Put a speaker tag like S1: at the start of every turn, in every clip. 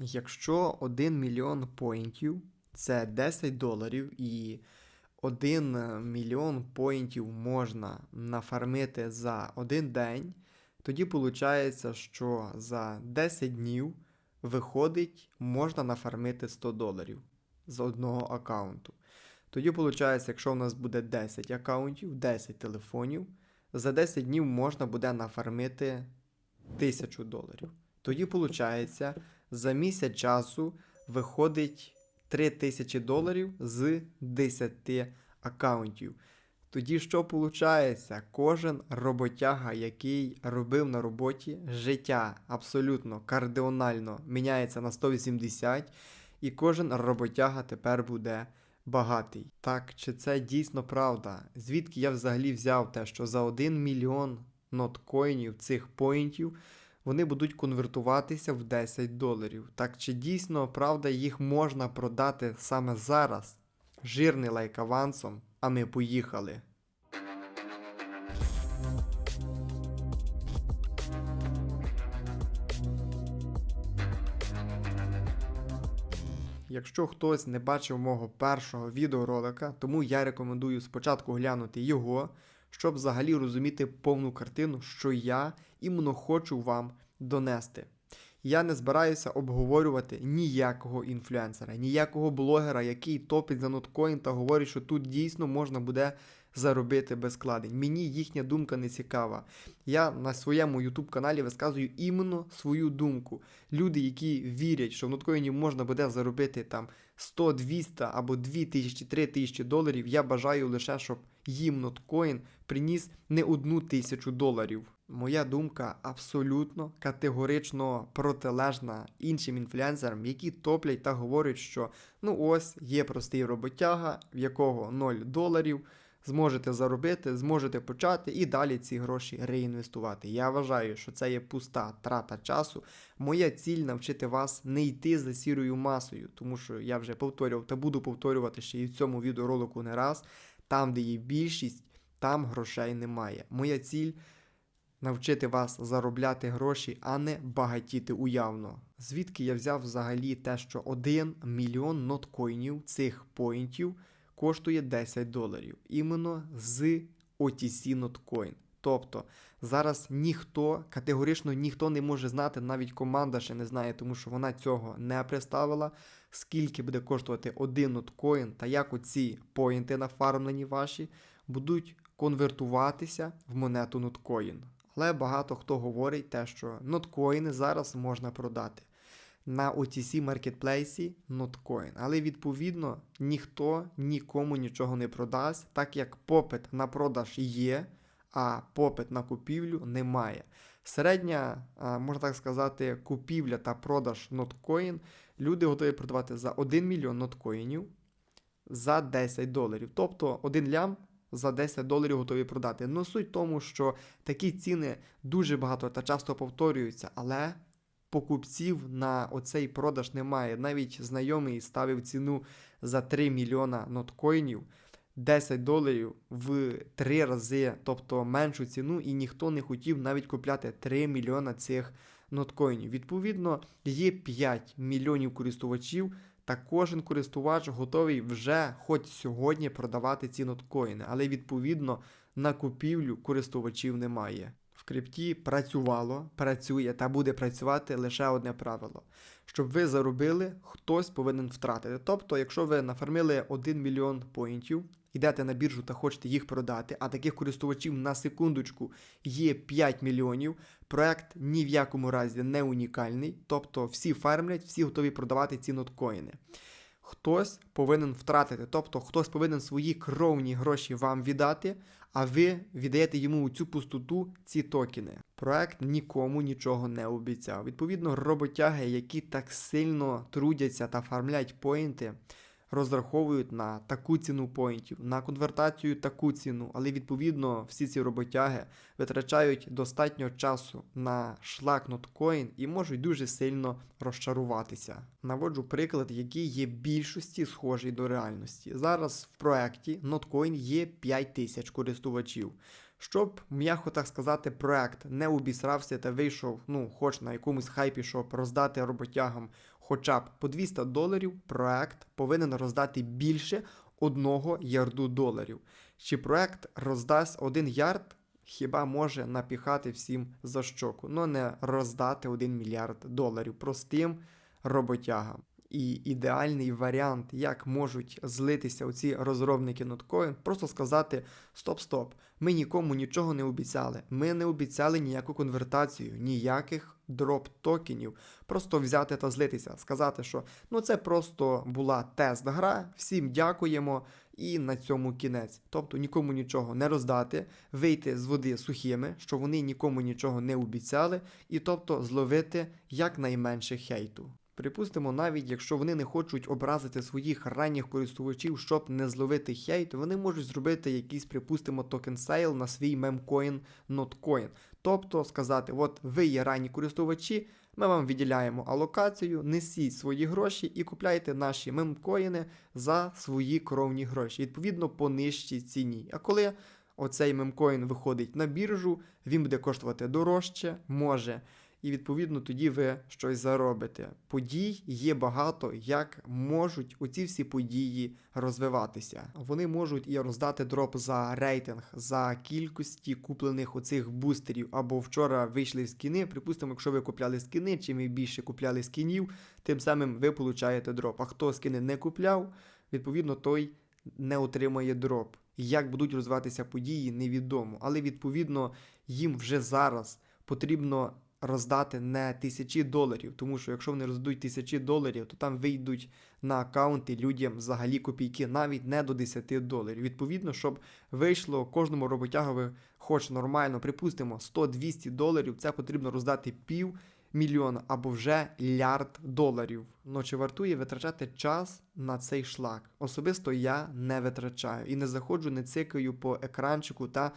S1: Якщо 1 мільйон поінтів це 10 доларів, і 1 мільйон поінтів можна нафармити за один день, тоді виходить, що за 10 днів виходить, можна нафармити 100 доларів з одного аккаунту. Тоді виходить, якщо в нас буде 10 аккаунтів, 10 телефонів, за 10 днів можна буде нафармити 1000 доларів. Тоді виходить, за місяць часу виходить 3000 доларів з 10 аккаунтів. Тоді що виходить? Кожен роботяга, який робив на роботі, життя абсолютно кардіонально міняється на 180, і кожен роботяга тепер буде багатий. Так, чи це дійсно правда? Звідки я взагалі взяв те, що за 1 мільйон ноткоїнів цих поінтів вони будуть конвертуватися в 10 доларів. Так чи дійсно правда їх можна продати саме зараз? Жирний лайк авансом, а ми поїхали. Якщо хтось не бачив мого першого відеоролика, тому я рекомендую спочатку глянути його, щоб взагалі розуміти повну картину, що я іменно хочу вам донести. Я не збираюся обговорювати ніякого інфлюенсера, ніякого блогера, який топить за ноткоін та говорить, що тут дійсно можна буде заробити без складень. Мені їхня думка не цікава. Я на своєму YouTube каналі висказую іменно свою думку. Люди, які вірять, що в ноткоїні можна буде заробити там 100, 200 або 2000, 3000 доларів, я бажаю лише, щоб їм ноткоін приніс не одну тисячу доларів. Моя думка абсолютно категорично протилежна іншим інфлюенсерам, які топлять та говорять, що ну ось є простий роботяга, в якого 0 доларів. Зможете заробити, зможете почати і далі ці гроші реінвестувати. Я вважаю, що це є пуста трата часу. Моя ціль навчити вас не йти за сірою масою, тому що я вже повторював та буду повторювати ще і в цьому відеоролику не раз. Там, де є більшість, там грошей немає. Моя ціль навчити вас заробляти гроші, а не багатіти уявно. Звідки я взяв взагалі те, що 1 мільйон ноткоїнів цих поінтів коштує 10 доларів. Іменно з OTC Notcoin. Тобто зараз ніхто, категорично ніхто не може знати, навіть команда ще не знає, тому що вона цього не представила, скільки буде коштувати один ноткоін та як оці поінти нафармлені ваші будуть конвертуватися в монету ноткоін. Але багато хто говорить те, що ноткоїни зараз можна продати на OTC маркетплейсі Notcoin. Але відповідно ніхто нікому нічого не продасть, так як попит на продаж є, а попит на купівлю немає. Середня, можна так сказати, купівля та продаж ноткоін люди готові продавати за 1 мільйон ноткоїнів за 10 доларів. Тобто 1 лям за 10 доларів готові продати. Ну суть в тому, що такі ціни дуже багато та часто повторюються, але покупців на оцей продаж немає. Навіть знайомий ставив ціну за 3 мільйона ноткоїнів. 10 доларів в 3 рази, тобто меншу ціну, і ніхто не хотів навіть купляти 3 мільйона цих ноткоїнів. Відповідно, є 5 мільйонів користувачів, та кожен користувач готовий вже хоч сьогодні продавати ці ноткоїни, але відповідно на купівлю користувачів немає. Крипті працювало, працює та буде працювати лише одне правило. Щоб ви заробили, хтось повинен втратити. Тобто, якщо ви нафармили 1 мільйон поінтів, йдете на біржу та хочете їх продати, а таких користувачів на секундочку є 5 мільйонів, проект ні в якому разі не унікальний, тобто всі фармлять, всі готові продавати ці ноткоїни. Хтось повинен втратити, тобто хтось повинен свої кровні гроші вам віддати, а ви віддаєте йому у цю пустоту ці токени. Проект нікому нічого не обіцяв. Відповідно, роботяги, які так сильно трудяться та фармлять поінти, розраховують на таку ціну поінтів, на конвертацію таку ціну, але відповідно всі ці роботяги витрачають достатньо часу на шлак ноткоін і можуть дуже сильно розчаруватися. Наводжу приклад, який є більшості схожий до реальності. Зараз в проєкті Notcoin є 5 тисяч користувачів. Щоб, м'яко так сказати, проект не обісрався та вийшов, ну, хоч на якомусь хайпі, щоб роздати роботягам хоча б по 200 доларів, проект повинен роздати більше 1 ярду доларів. Чи проект роздасть 1 ярд, хіба може напіхати всім за щоку, но не роздати 1 мільярд доларів простим роботягам. І ідеальний варіант, як можуть злитися оці розробники ноткоін, просто сказати: стоп-стоп, ми нікому нічого не обіцяли. Ми не обіцяли ніяку конвертацію, ніяких дроп токенів. Просто взяти та злитися, сказати, що ну це просто була тест-гра, всім дякуємо, і на цьому кінець. Тобто нікому нічого не роздати, вийти з води сухими, що вони нікому нічого не обіцяли, і тобто зловити якнайменше хейту. Припустимо, навіть якщо вони не хочуть образити своїх ранніх користувачів, щоб не зловити хейт, вони можуть зробити якийсь, припустимо, токен сейл на свій мемкоін ноткоін. Тобто сказати, от ви є ранні користувачі, ми вам виділяємо алокацію, несіть свої гроші і купляйте наші мемкоїни за свої кровні гроші, відповідно по нижчій ціні. А коли оцей мемкоін виходить на біржу, він буде коштувати дорожче, може. І відповідно тоді ви щось заробите. Подій є багато, як можуть оці всі події розвиватися. Вони можуть і роздати дроп за рейтинг, за кількості куплених оцих бустерів. Або вчора вийшли скіни. Припустимо, якщо ви купляли скіни, чим ви більше купляли скінів, тим самим ви получаєте дроп. А хто скіни не купляв, відповідно той не отримає дроп. Як будуть розвиватися події, невідомо. Але відповідно їм вже зараз потрібно роздати не тисячі доларів, тому що якщо вони роздадуть тисячі доларів, то там вийдуть на аккаунти людям взагалі копійки, навіть не до 10 доларів. Відповідно, щоб вийшло кожному роботягові хоч нормально, припустимо, 100-200 доларів, це потрібно роздати пів мільйона або вже лярд доларів. Ну чи вартує витрачати час на цей шлак? Особисто я не витрачаю і не заходжу, не цикаю по екранчику та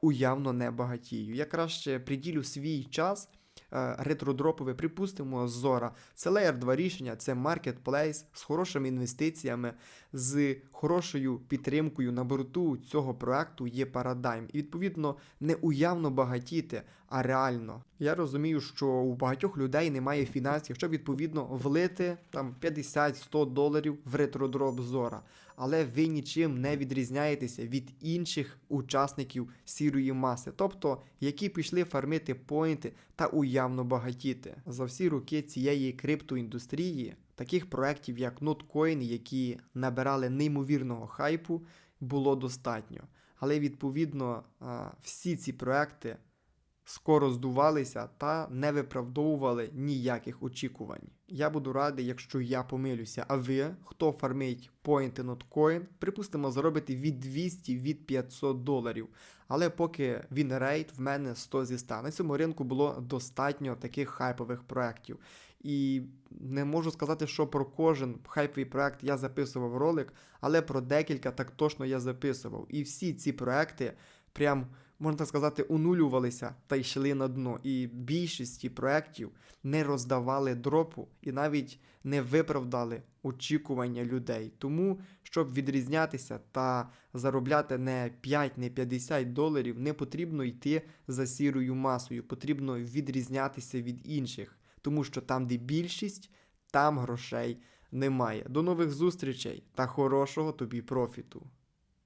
S1: уявно не багатію. Я краще приділю свій час е, ретродропове, припустимо, Зора. Це Layer 2 рішення, це маркетплейс з хорошими інвестиціями, з хорошою підтримкою на борту цього проекту є Paradigm. І відповідно не уявно багатіти, а реально. Я розумію, що у багатьох людей немає фінансів, щоб відповідно влити там 50-100 доларів в ретродроп Зора. Але ви нічим не відрізняєтеся від інших учасників сірої маси, тобто які пішли фармити поінти та уявно багатіти. За всі роки цієї криптоіндустрії таких проєктів, як NotCoin, які набирали неймовірного хайпу, було достатньо. Але відповідно всі ці проекти скоро здувалися та не виправдовували ніяких очікувань. Я буду радий, якщо я помилюся. А ви, хто фармить поінти NotCoin, припустимо, заробити від 200 від 500 доларів. Але поки він рейд, в мене 100 зі 100. На цьому ринку було достатньо таких хайпових проєктів. І не можу сказати, що про кожен хайповий проект я записував ролик, але про декілька так точно я записував. І всі ці проекти прям можна так сказати, онулювалися та йшли на дно. І більшості проєктів не роздавали дропу і навіть не виправдали очікування людей. Тому, щоб відрізнятися та заробляти не 5, не 50 доларів, не потрібно йти за сірою масою, потрібно відрізнятися від інших, тому що там, де більшість, там грошей немає. До нових зустрічей та хорошого тобі профіту!